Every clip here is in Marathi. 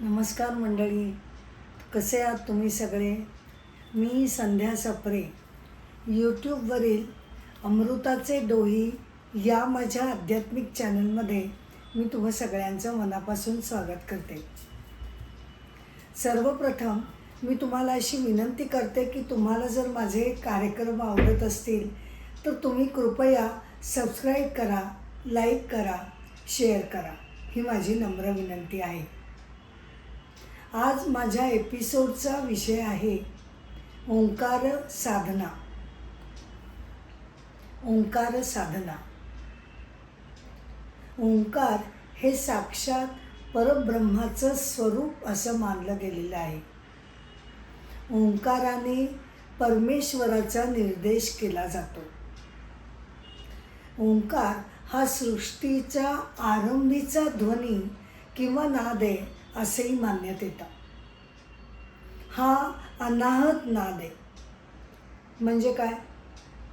नमस्कार मंडळी कसे आहात तुम्ही सगळे? मी संध्या सप्रे. यूट्यूबवरील अमृताचे डोही या माझ्या आध्यात्मिक चॅनलमध्ये मी तुम्हा सगळ्यांचं मनापासून स्वागत करते. सर्वप्रथम मी तुम्हाला अशी विनंती करते की तुम्हाला जर माझे कार्यक्रम आवडत असतील तर तुम्ही कृपया सबस्क्राईब करा लाईक करा शेअर करा ही माझी नम्र विनंती आहे. आज माझ्या एपिसोडचा विषय आहे ओंकार साधना. ओंकार साधना. ओंकार हे साक्षात परब्रह्माचं स्वरूप असं मानलं गेलेलं आहे. ओंकाराने परमेश्वराचा निर्देश केला जातो. ओंकार हा सृष्टीचा आरंभीचा ध्वनी किंवा नाद आहे असेही मानण्यात येतं. हा अनाहत नाद आहे. म्हणजे काय?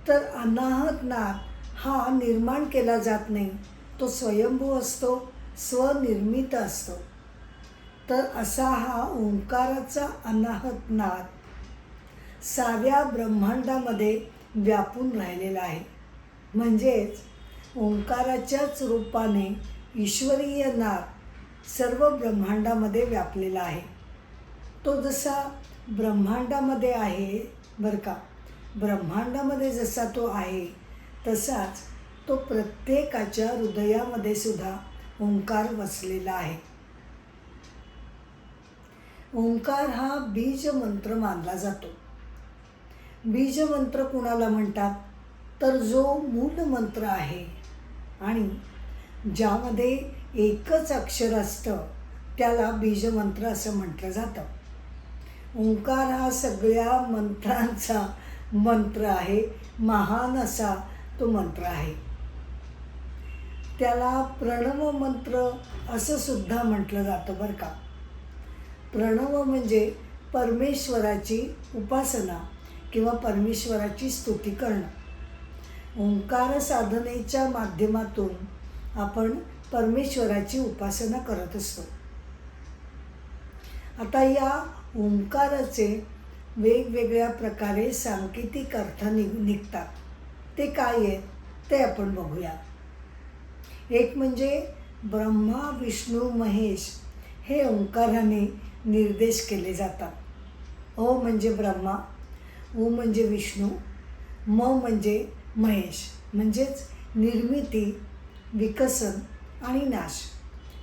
तर अनाहत नाद हा निर्माण केला जात नाही. तो स्वयंभू असतो स्वनिर्मित असतो. तर असा हा ओंकाराचा अनाहत नाद साऱ्या ब्रह्मांडामध्ये व्यापून राहिलेला आहे. म्हणजेच ओंकाराच्याच रूपाने ईश्वरीय नाद सर्व ब्रह्मांडामध्ये व्यापलेला आहे. तो जसा ब्रह्मांडामध्ये आहे बरं का ब्रह्मांडामध्ये जसा तो आहे तसाच तो प्रत्येकाच्या हृदयामध्ये सुद्धा ओंकार वसलेला आहे. ओंकार हा बीज मंत्र मानला जातो. बीज मंत्र कुणाला म्हणतात? तर जो मूल मंत्र आहे आणि ज्यामध्ये एकच अक्षर असतं त्याला बीजमंत्र असं म्हटलं जातं. ओंकार हा सगळ्या मंत्रांचा मंत्र आहे महान असा तो मंत्र आहे. त्याला प्रणव मंत्र असं सुद्धा म्हटलं जातं बरं का. प्रणव म्हणजे परमेश्वराची उपासना किंवा परमेश्वराची स्तुती करणं. ओंकार साधनेच्या माध्यमातून आपण परमेश्वराची उपासना करत असतो. आता या ओंकाराचे वेगवेगळ्या प्रकारे सांकेतिक अर्थ निघ निघतात. ते काय आहेत? ते आपण बघूया. एक म्हणजे ब्रह्मा विष्णू महेश हे ओंकाराने निर्देश केले जातात. अ म्हणजे ब्रह्मा उ म्हणजे विष्णू म म्हणजे महेश. म्हणजेच निर्मिती विकसन आणि नाश.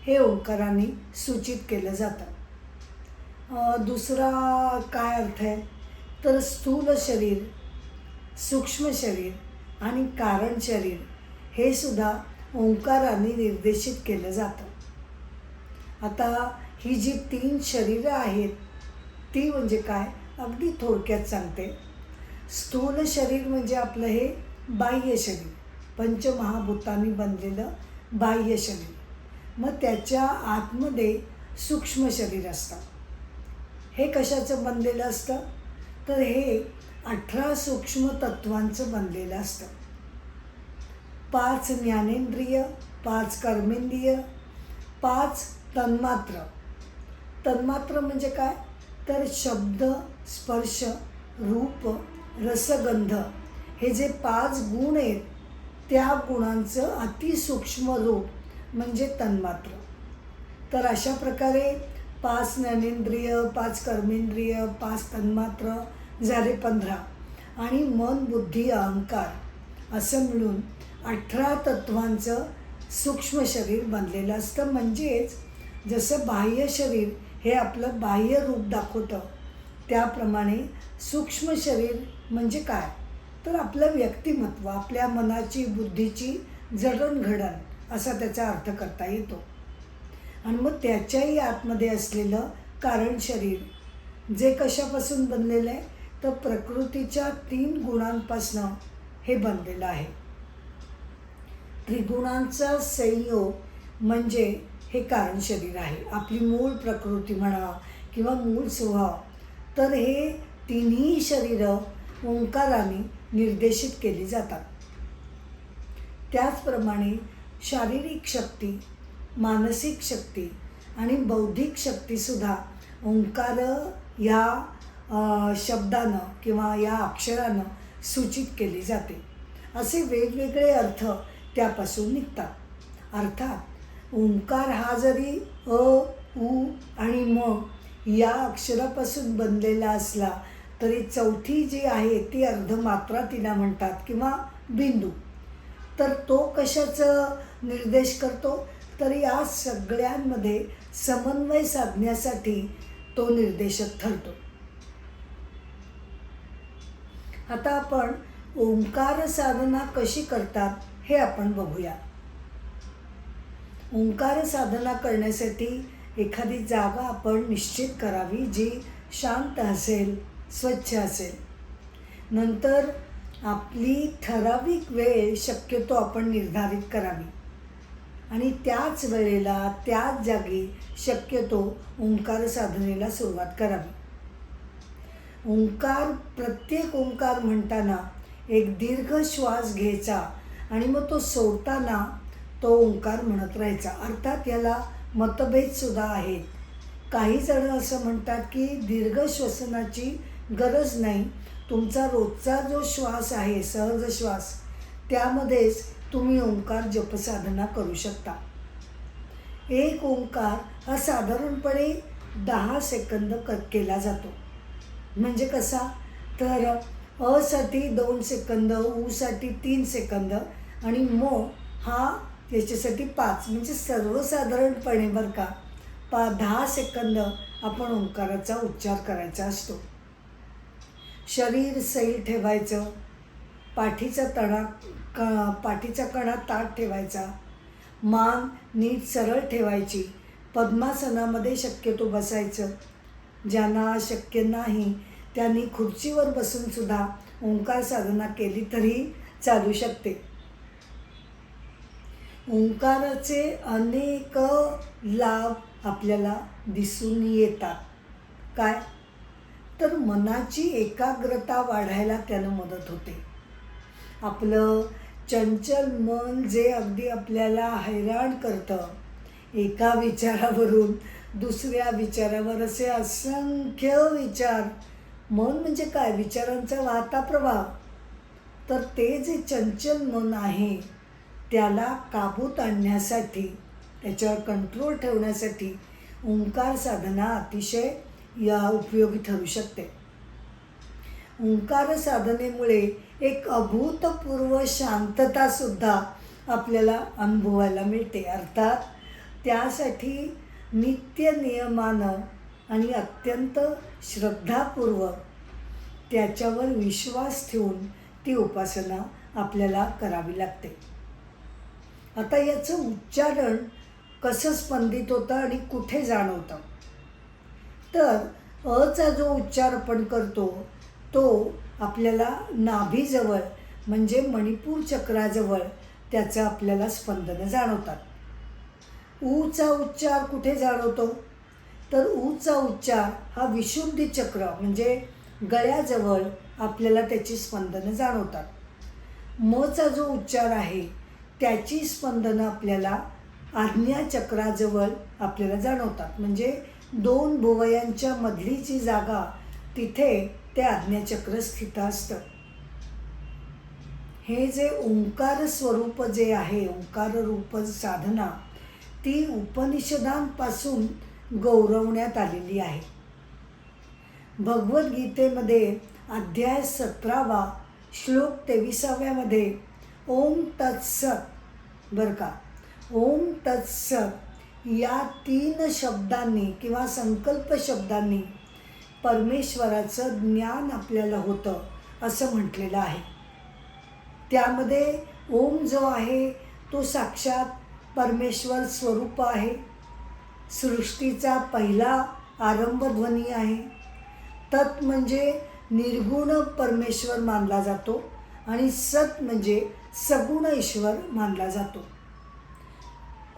हे ओंकारांनी सूचित केलं जातं. दुसरा काय अर्थ आहे? तर स्थूल शरीर सूक्ष्म शरीर आणि कारण शरीर हे सुद्धा ओंकारांनी निर्देशित केलं जातं. आता ही जी तीन शरीरं आहेत ती म्हणजे काय? अगदी थोडक्यात सांगते. स्थूल शरीर म्हणजे आपलं हे बाह्य शरीर पंचमहाभूतांनी बनलेलं बाह्य शरीर. मग त्याच्या आतमध्ये सूक्ष्म शरीर असतं. हे कशाचं बनलेलं असतं? तर हे अठरा सूक्ष्म तत्वांचं बनलेलं असतं. पाच ज्ञानेंद्रिय पाच कर्मेंद्रिय पाच तन्मात्र. तन्मात्र म्हणजे काय? तर शब्द स्पर्श रूप रसगंध हे जे पाच गुण आहेत त्या गुणांचं अतिसूक्ष्म रूप म्हणजे तन्मात्र. तर अशा प्रकारे पाच ज्ञानेंद्रिय पाच कर्मेंद्रिय पाच तन्मात्र झाले पंधरा आणि मन बुद्धी अहंकार असं मिळून अठरा तत्वांचं सूक्ष्म शरीर बनलेलं असतं. म्हणजेच जसं बाह्य शरीर हे आपलं बाह्य रूप दाखवतं त्याप्रमाणे सूक्ष्म शरीर म्हणजे काय? तर आपलं व्यक्तिमत्व आपल्या मनाची बुद्धीची जडणघडण असा त्याचा अर्थ करता येतो. आणि मग त्याच्याही आतमध्ये असलेलं कारण शरीर जे कशापासून बनलेलं आहे तर प्रकृतीच्या तीन गुणांपासनं हे बनलेलं आहे. त्रिगुणांचा संयोग म्हणजे हे कारण शरीर आहे. आपली मूळ प्रकृती म्हणा किंवा मूळ स्वभाव तर हे तिन्ही शरीरं ओंकाराने निर्देशित केली जातात. त्याचप्रमाणे शारीरिक शक्ती मानसिक शक्ती आणि बौद्धिक शक्तीसुद्धा ओंकार या शब्दानं किंवा या अक्षरानं सूचित केली जाते. असे वेगवेगळे अर्थ त्यापासून निघतात. अर्थात ओंकार हा जरी अ उ आणि म या अक्षरापासून बनलेला असला तरी चौथी जी आहे ती अर्धमात्रा तिला म्हणतात किंवा बिंदू. तर तो कशाचं निर्देश करतो? तर या सगळ्यांमध्ये समन्वय साधण्यासाठी तो निर्देशक ठरतो. आता आपण ओंकार साधना कशी करतात हे आपण बघूया. ओंकार साधना करण्यासाठी एखादी जागा आपण निश्चित करावी जी शांत असेल स्वच्छ असेल. नंतर आपली ठराविक वेळ शक्यतो आपण निर्धारित करावी. आणि त्याच वेळेला त्याच जागी शक्यतो ओंकार साधनेला सुरुवात करावी. ओंकार प्रत्येक ओंकार म्हणताना एक दीर्घ श्वास घ्यायचा आणि मग तो सोडताना तो ओंकार म्हणत राहायचा. अर्थात याला मतभेदसुद्धा आहेत. काही जण असं म्हणतात की दीर्घ श्वसनाची गरज नाही. तुमचा रोजचा जो श्वास आहे सहज श्वास त्यामध्येच तुम्ही ओंकार जपसाधना करू शकता. एक ओंकार हा साधारणपणे दहा सेकंद क केला जातो. म्हणजे कसा? तर असाठी दोन सेकंद ऊसाठी तीन सेकंद आणि म हा याच्यासाठी पाच. म्हणजे सर्वसाधारणपणे बरं का पा दहा सेकंद आपण ओंकाराचा उच्चार करायचा असतो. शरीर सैल ठेवायचं पाठीचा तणा क पाठीचा कणा ताट ठेवायचा मान नीट सरळ ठेवायची पद्मासनामध्ये शक्यतो बसायचं. ज्यांना शक्य नाही त्यांनी खुर्चीवर बसूनसुद्धा ओंकार साधना केली तरी चालू शकते. ओंकाराचे अनेक लाभ आपल्याला दिसून येतात. काय? तर मनाची एकाग्रता वाढायला त्यानं मदत होते. आपलं चंचल मन जे अगदी आपल्याला हैराण करतं एका विचारावरून दुसऱ्या विचारावर असे असंख्य विचार. मन म्हणजे काय? विचारांचा वाहता प्रभाव. तर ते जे चंचल मन आहे त्याला काबूत आणण्यासाठी त्याच्यावर कंट्रोल ठेवण्यासाठी ओंकार साधना अतिशय या उपयोगी ठरू शकते. ओंकार साधनेमुळे एक अभूतपूर्व शांततासुद्धा आपल्याला अनुभवायला मिळते. अर्थात त्यासाठी नित्य नियमानं आणि अत्यंत श्रद्धापूर्वक त्याच्यावर विश्वास ठेवून ती उपासना आपल्याला करावी लागते. आता याचं उच्चारण कसं स्पंदित होतं आणि कुठे जाणवतं? तर अचा जो उच्चार आपण करतो तो आपल्याला नाभीजवळ म्हणजे मणिपूर चक्राजवळ त्याचं आपल्याला स्पंदनं जाणवतात. ऊचा उच्चार कुठे जाणवतो? तर ऊचा उच्चार हा विशुद्धी चक्र म्हणजे गळ्याजवळ आपल्याला त्याची स्पंदनं जाणवतात. मचा जो उच्चार आहे त्याची स्पंदनं आपल्याला आज्ञाचक्राजवळ आपल्याला जाणवतात. म्हणजे दोन भुवयांच्या मधलीची जागा तिथे ते आज्ञाचक्र स्थित असतं. हे जे ओंकार स्वरूप जे आहे ओंकार रूप साधना ती उपनिषदांपासून गौरवण्यात आलेली आहे. भगवद्गीतेमध्ये अध्याय सतरावा श्लोक तेविसाव्यामध्ये ओम तत्सत बरं का ओम तत्सत या तीन शब्दांनी किंवा संकल्प शब्दांनी परमेश्वराचं ज्ञान आपल्याला होतं असं म्हटलेलं आहे. त्यामध्ये ओम जो आहे तो साक्षात परमेश्वर स्वरूप आहे. सृष्टीचा पहिला आरंभध्वनी आहे. तत् म्हणजे निर्गुण परमेश्वर मानला जातो आणि सत म्हणजे सगुण ईश्वर मानला जातो.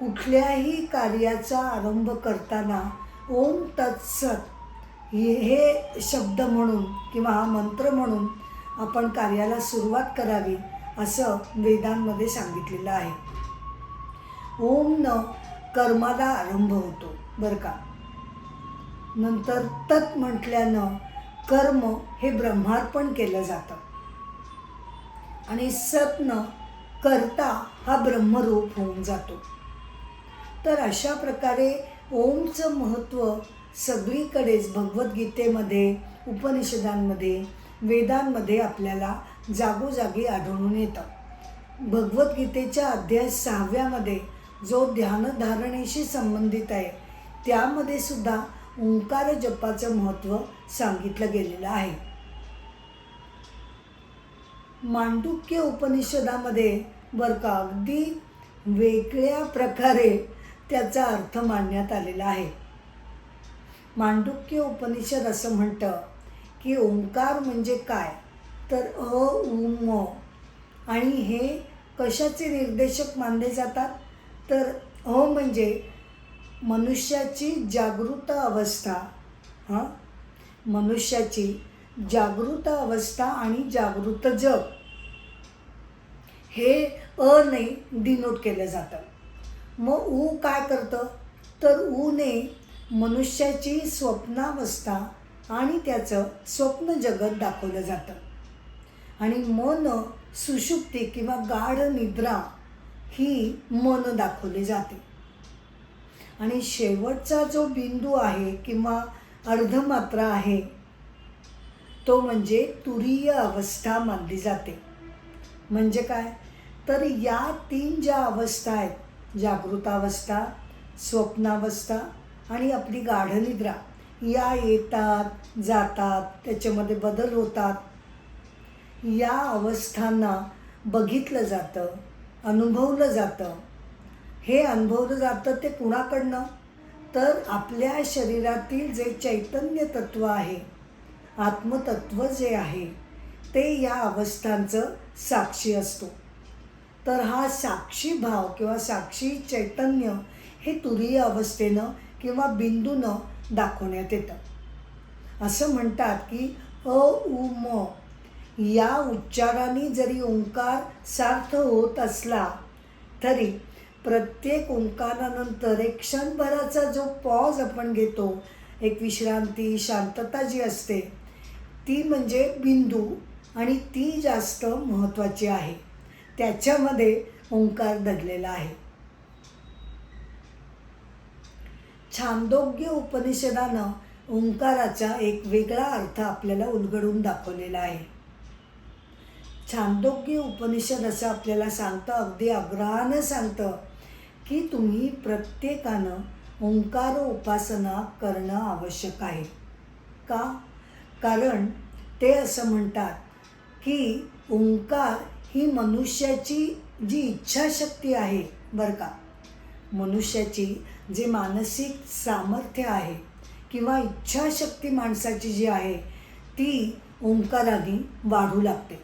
कुठल्याही कार्याचा आरंभ करताना ओम तत्सत हे शब्द म्हणून किंवा हा मंत्र म्हणून आपण कार्याला सुरुवात करावी असं वेदांमध्ये सांगितलेलं आहे. ओमनं न कर्माला आरंभ होतो बरं का? नंतर तत् म्हटल्यानं कर्म हे ब्रह्मार्पण केलं जातं. आणि सत्न करता हा ब्रह्मरूप होऊन जातो. तर अशा प्रकारे ओमचं महत्त्व सगळीकडेच भगवद्गीतेमध्ये उपनिषदांमध्ये वेदांमध्ये आपल्याला जागोजागी आढळून येतं. भगवद्गीतेच्या अध्याय सहाव्यामध्ये जो ध्यानधारणेशी संबंधित आहे त्यामध्ये सुद्धा ओंकार जपाचं महत्त्व सांगितलं गेलेलं आहे. मांडुक्य उपनिषदामध्ये बरं का अगदी वेगळ्या प्रकारे त्याचा अर्थ मांडण्यात आलेला आहे. मांडुक्य उपनिषद असं म्हणतं की ओंकार म्हणजे काय? तर अ उम म. आणि हे कशाचे निर्देशक मानले जातात? तर अ म्हणजे मनुष्याची जागृत अवस्था. हां? मनुष्याची जागृत अवस्था आणि जागृत जग. हे अ नाही डिनोट केलं जातं. मग ऊ काय करतं? तर ऊने मनुष्याची स्वप्नावस्था आणि त्याचं स्वप्न जगत दाखवलं जातं. आणि मन सुषुप्ती किंवा गाढ निद्रा ही मन दाखवली जाते. आणि शेवटचा जो बिंदू आहे किंवा अर्धमात्रा आहे तो म्हणजे तुरीय अवस्था मानली जाते. म्हणजे काय? तर या तीन ज्या अवस्था आहेत जागृतावस्था स्वप्नावस्था आणि आपली गाढनिद्रा या येतात जातात त्याच्यामध्ये बदल होतात. या अवस्थांना बघितलं जातं अनुभवलं जातं. हे अनुभवलं जातं ते कुणाकडनं? तर आपल्या शरीरातील जे चैतन्य तत्व आहे आत्मतत्व जे आहे ते या अवस्थांचं साक्षी असतो. तर हा साक्षी भाव किंवा साक्षी चैतन्य हे तुरीय अवस्थेनं किंवा बिंदूनं दाखवण्यात येतं. असं म्हणतात की अ उ म या उच्चाराने जरी ओंकार सार्थ होत असला तरी प्रत्येक ओंकारानंतर एक क्षणभराचा जो पॉज आपण घेतो एक विश्रांती शांतता जी असते ती म्हणजे बिंदू आणि ती जास्त महत्त्वाची आहे. त्याच्यामध्ये ओंकार दडलेला आहे. छांदोग्य उपनिषदानं ओंकाराचा एक वेगळा अर्थ आपल्याला उलगडून दाखवलेला आहे. छांदोग्य उपनिषद असं आपल्याला सांगतं अगदी आग्रहानं सांगतं की तुम्ही प्रत्येकानं ओंकार उपासना करणं आवश्यक आहे. का? कारण ते असं म्हणतात की ओंकार ही मनुष्याची जी इच्छाशक्ती आहे बरं का? मनुष्याची जे मानसिक सामर्थ्य आहे किंवा इच्छाशक्ती माणसाची जी आहे ती ओंकाराने वाढू लागते.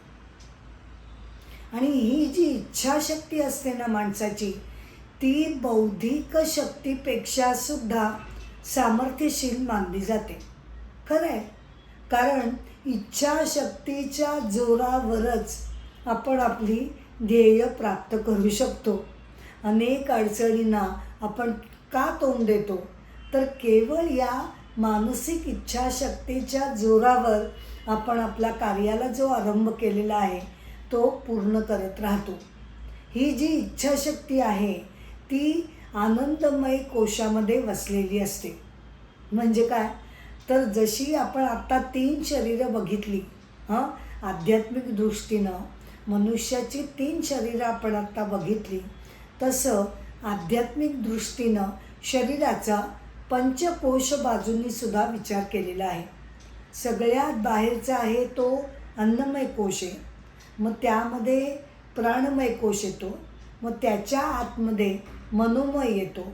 आणि ही जी इच्छाशक्ती असते ना माणसाची ती बौद्धिक शक्तीपेक्षा सुद्धा सामर्थ्यशील मानली जाते. खरं आहे कारण इच्छाशक्तीच्या जोरावरच आपण आपली ध्येय प्राप्त करू शकतो. अनेक अडचणींना आपण का तोंड देतो? तर केवळ या मानसिक इच्छाशक्तीच्या जोरावर आपण आपल्या कार्याला जो आरंभ केलेला आहे तो पूर्ण करत राहतो. ही जी इच्छाशक्ती आहे ती आनंदमय कोशामध्ये वसलेली असते. म्हणजे काय? तर जशी आपण आत्ता तीन शरीरं बघितली हां? आध्यात्मिक दृष्टीनं मनुष्याची तीन शरीरं आपण आत्ता बघितली तसं आध्यात्मिक दृष्टीनं शरीराचा पंचकोश बाजूंनी सुद्धा विचार केलेला आहे. सगळ्यात बाहेरचा आहे तो अन्नमय कोश आहे. मग त्यामध्ये प्राणमय कोश येतो मग त्याच्या आतमध्ये मनोमय येतो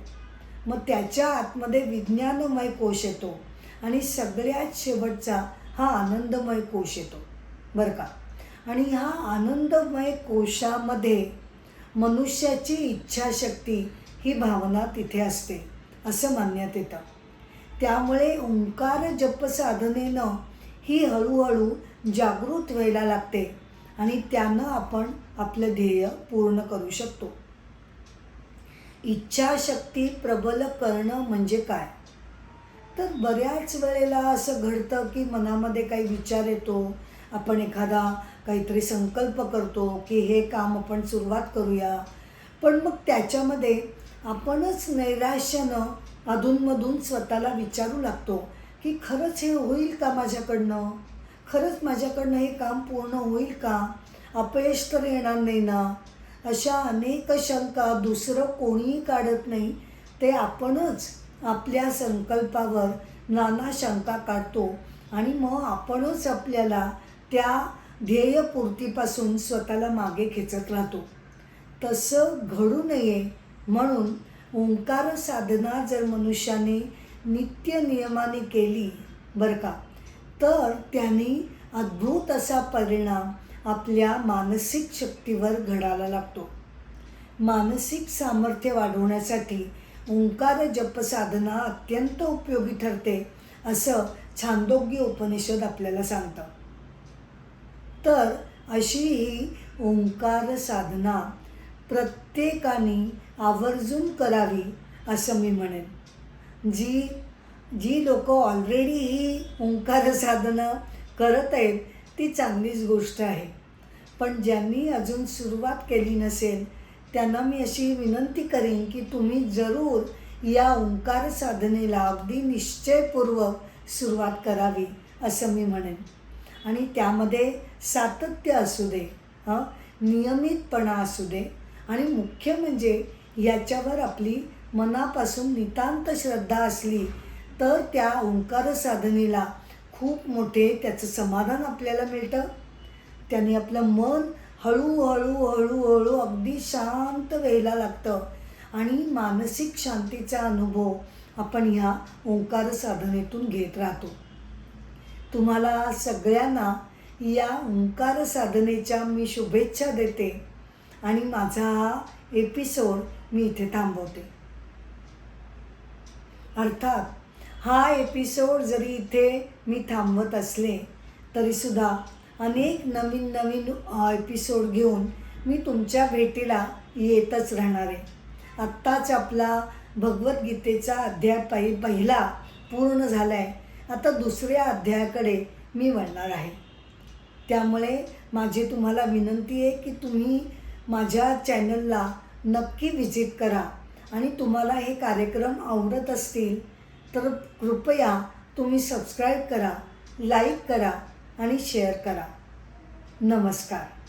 मग त्याच्या आतमध्ये विज्ञानमय कोश येतो आणि सगळ्यात शेवटचा हा आनंदमय कोश येतो. बरं का? आणि ह्या आनंदमय कोशामध्ये मनुष्याची इच्छाशक्ती ही भावना तिथे असते असं मानण्यात येतं. त्यामुळे ओंकार जप साधनेनं ही हळूहळू जागृत व्हायला लागते आणि त्यानं आपण आपलं ध्येय पूर्ण करू शकतो. इच्छाशक्ती प्रबल करणं म्हणजे काय? तर बऱ्याच वेळेला असं घडतं की मनामध्ये काही विचार येतो आपण एखादा काहीतरी संकल्प करतो की हे काम आपण सुरुवात करूया. पण मग त्याच्यामध्ये आपणच नैराश्यानं अधूनमधून स्वतःला विचारू लागतो की खरंच हे होईल का माझ्याकडनं? खरंच माझ्याकडनं हे काम पूर्ण होईल का? अपयश तर येणार नाही ना? अशा अनेक शंका दुसरं कोणीही काढत नाही. ते आपणच आपल्या संकल्पावर नाना शंका काढतो आणि मग आपणच आपल्याला त्या ध्येयपूर्तीपासून स्वतःला मागे खेचत राहतो. तसं घडू नये म्हणून ओंकार साधना जर मनुष्याने नित्य नियमाने केली बरं का तर त्यांनी अद्भुत असा परिणाम आपल्या मानसिक शक्तीवर घडायला लागतो. मानसिक सामर्थ्य वाढवण्यासाठी ओंकार जप साधना अत्यंत उपयोगी ठरते असं छांदोग्य उपनिषद आपल्याला सांगतं. तर अशी ही ओंकार साधना प्रत्येकाने आवर्जून करावी असं मी म्हणेन. जी जी लोक ऑलरेडी ही ओंकार साधना करत आहेत ती चांगलीच गोष्ट आहे. पण ज्यांनी अजून सुरुवात केली नसेल त्यांना मी अशी विनंती करीन की तुम्ही जरूर या ओंकार साधनेला अगदी निश्चयपूर्वक सुरुवात करावी असं मी म्हणेन. आणि त्यामध्ये सातत्य असू दे हां? नियमितपणा असू दे. आणि मुख्य म्हणजे याच्यावर आपली मनापासून नितांत श्रद्धा असली तर त्या ओंकार साधनेला खूप मोठे त्याचं समाधान आपल्याला मिळतं. त्याने आपलं मन हळूहळू हळूहळू अगदी शांत व्हायला लागतं. आणि मानसिक शांतीचा अनुभव आपण ह्या ओंकार साधनेतून घेत राहतो. तुम्हाला सगळ्यांना या ओंकार साधनेच्या मी शुभेच्छा देते आणि माझा हा एपिसोड मी इथे थांबवते. अर्थात हा एपिसोड जरी इथे मी थांबवत असले तरीसुद्धा अनेक नवीन नवीन एपिसोड घेऊन मी तुमच्या भेटीला येतच राहणार आहे. आत्ताच आपला भगवद्गीतेचा अध्याय पहि पहिला पूर्ण झाला आहे आता दुसऱ्या अध्यायाकडे मी वळणार आहे. त्यामुळे माझी तुम्हाला विनंती आहे की तुम्ही माझ्या चॅनलला नक्की व्हिजिट करा. आणि तुम्हाला हे कार्यक्रम आवडत असतील तर कृपया तुम्ही सबस्क्राईब करा लाईक करा आणि शेअर करा. नमस्कार.